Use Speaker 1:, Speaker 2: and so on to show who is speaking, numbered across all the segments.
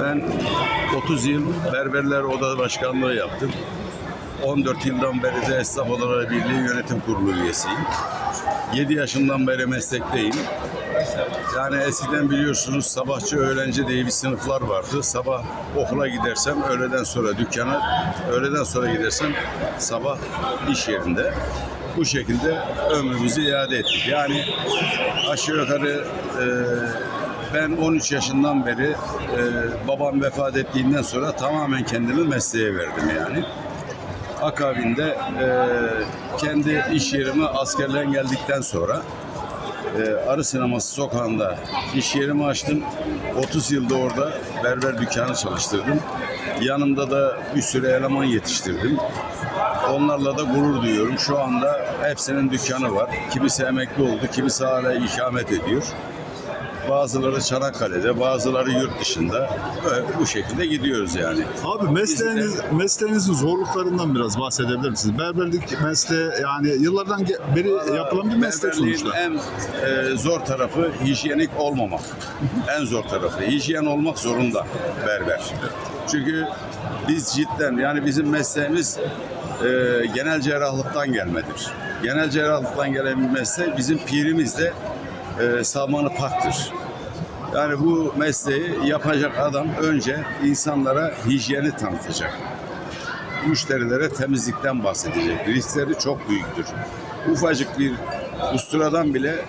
Speaker 1: Ben 30 yıl Berberler Oda Başkanlığı yaptım. 14 yıldan beri de Esnaf Odaları Birliği Yönetim Kurulu üyesiyim. 7 yaşından beri meslekteyim. Yani eskiden biliyorsunuz sabahçı öğlenci diye bir sınıflar vardı. Sabah okula gidersem öğleden sonra dükkana, öğleden sonra gidersem sabah iş yerinde. Bu şekilde ömrümüzü iade ettik. Yani aşağı yukarı e, ben 13 yaşından beri e, babam vefat ettiğinden sonra tamamen kendimi mesleğe verdim yani. Akabinde e, kendi iş yerimi askerden geldikten sonra e, Arı Sineması sokağında iş yerimi açtım. 30 yılda orada berber dükkanı çalıştırdım. Yanımda da bir sürü eleman yetiştirdim. Onlarla da gurur duyuyorum. Şu anda hepsinin dükkanı var. Kimisi emekli oldu, kimisi hala ikamet ediyor. Bazıları Çanakkale'de, bazıları yurt dışında. Böyle bu şekilde gidiyoruz yani.
Speaker 2: Abi mesleğiniz, mesleğinizin zorluklarından biraz bahsedebilir misiniz? Berberlik mesleği yani yıllardan ge- beri yapılan bir meslek
Speaker 1: Berberliğin
Speaker 2: sonuçta.
Speaker 1: en e, zor tarafı hijyenik olmamak. En zor tarafı. Hijyen olmak zorunda berber. Çünkü biz cidden yani bizim mesleğimiz e, genel cerrahlıktan gelmedir. Genel cerrahlıktan gelen bir meslek bizim pirimiz de e, Salman-ı Pak'tır. Yani bu mesleği yapacak adam önce insanlara hijyeni tanıtacak müşterilere temizlikten bahsedecek. Riskleri çok büyüktür. Ufacık bir usturadan bile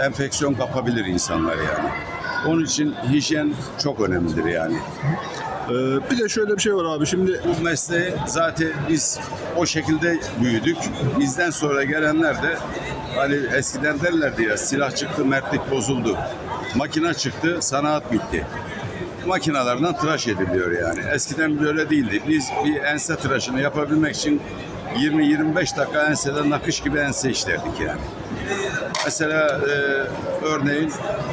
Speaker 1: enfeksiyon kapabilir insanlar yani. Onun için hijyen çok önemlidir yani.
Speaker 2: Ee, bir de şöyle bir şey var abi şimdi
Speaker 1: Bu mesleği zaten biz o şekilde büyüdük. Bizden sonra gelenler de hani eskiden derlerdi ya silah çıktı mertlik bozuldu. Makine çıktı sanat bitti. Makinalardan tıraş ediliyor yani. Eskiden böyle değildi. Biz bir ense tıraşını yapabilmek için 20-25 dakika ensede nakış gibi ense işlerdik yani. Mesela e, örneğin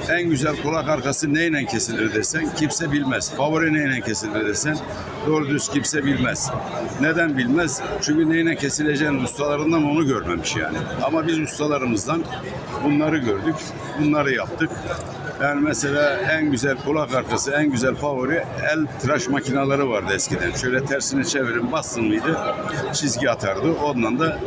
Speaker 1: en güzel kulak arkası neyle kesilir desen kimse bilmez. Favori neyle kesilir desen doğru düz kimse bilmez. Neden bilmez? Çünkü neyle kesileceğini ustalarından onu görmemiş yani. Ama biz ustalarımızdan bunları gördük, bunları yaptık. Yani mesela en güzel kulak arkası, en güzel favori el tıraş makineleri vardı eskiden. Şöyle tersini çevirin bastın mıydı çizgi atardı. Ondan da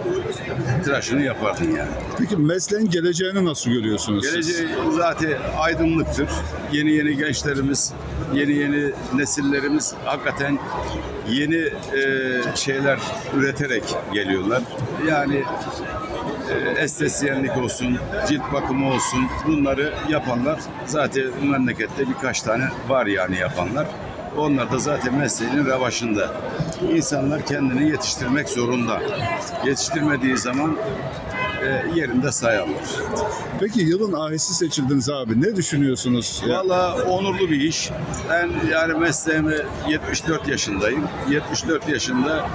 Speaker 1: tıraşını yapardın yani.
Speaker 2: peki mesleğin geleceğini nasıl görüyorsunuz siz?
Speaker 1: Geleceği zaten aydınlıktır. Yeni yeni gençlerimiz, yeni yeni nesillerimiz hakikaten yeni e, şeyler üreterek geliyorlar. Yani e, estetisyenlik olsun, cilt bakımı olsun bunları yapanlar zaten memlekette birkaç tane var yani yapanlar. Onlar da zaten mesleğinin revaşında. İnsanlar kendini yetiştirmek zorunda. Yetiştirmediği zaman e, yerinde sayarlar.
Speaker 2: Peki yılın ahisi seçildiniz abi. Ne düşünüyorsunuz?
Speaker 1: Valla onurlu bir iş. Ben yani mesleğimi 74 yaşındayım. 74 yaşında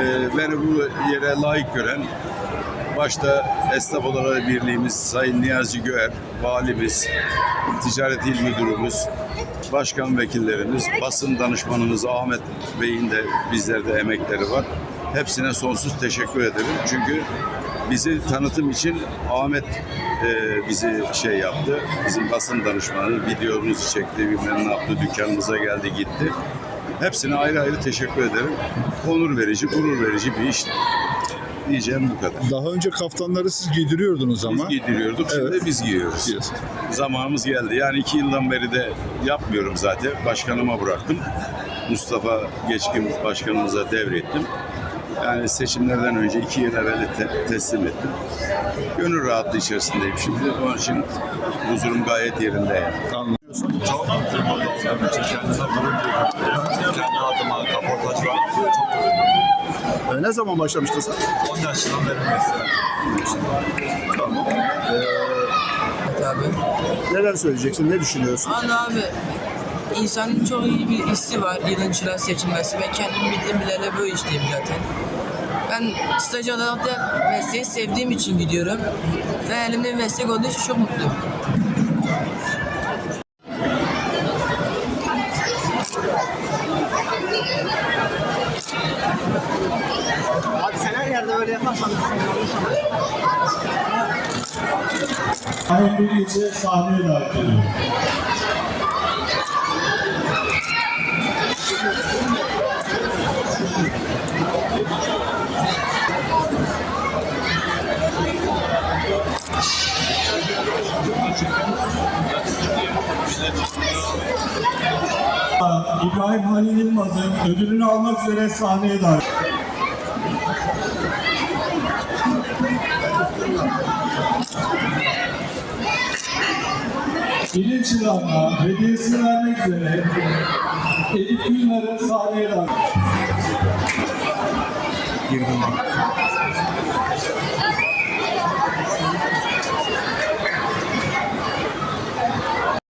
Speaker 1: e, beni bu yere layık gören başta Esnaf Odaları Birliğimiz Sayın Niyazi Göğer, valimiz, Ticaret İl Müdürümüz, başkan vekillerimiz, basın danışmanımız Ahmet Bey'in de bizlerde emekleri var. Hepsine sonsuz teşekkür ederim. Çünkü bizi tanıtım için Ahmet e, bizi şey yaptı. Bizim basın danışmanı videomuzu çekti, bilmem ne yaptı, dükkanımıza geldi gitti. Hepsine ayrı ayrı teşekkür ederim. Onur verici, gurur verici bir iş. Diyeceğim bu kadar.
Speaker 2: Daha önce kaftanları siz giydiriyordunuz ama.
Speaker 1: Biz giydiriyorduk, şimdi
Speaker 2: Evet.
Speaker 1: biz giyiyoruz.
Speaker 2: Giyiyorsun.
Speaker 1: Zamanımız geldi. Yani iki yıldan beri de yapmıyorum zaten. Başkanıma bıraktım. Mustafa Geçkin başkanımıza devrettim. Yani seçimlerden önce iki yıl evvel te- teslim ettim. Gönül rahatlığı içerisindeyim şimdi. Onun için huzurum gayet yerinde yani.
Speaker 2: Anlıyorsun.
Speaker 3: Çok mutluyum burada olduğum için. Kendime gurur duyuyorum. Kendi adıma kaportacılık çok
Speaker 2: Ne zaman başlamıştın sen?
Speaker 3: 10 yaşından beri mesleğim.
Speaker 2: Tamam. Ee,
Speaker 4: abi.
Speaker 2: neler söyleyeceksin? Ne düşünüyorsun?
Speaker 4: Hani abi insanın çok iyi bir hissi var yılın çırağı seçilmesi. Ben kendim bildiğim bileli böyle işteyim zaten. Ben staj olarak da mesleği sevdiğim için gidiyorum. Ve elimde meslek olduğu için çok mutluyum.
Speaker 5: Abi sen her yerde böyle yaparsan
Speaker 6: Ahmet bir gece sahneye davet ediyor. İbrahim Halil Yılmaz'ın ödülünü almak üzere sahneye davet İlin Çırağı'na hediyesini vermek üzere Elif Gülnar'ı sahneye davet.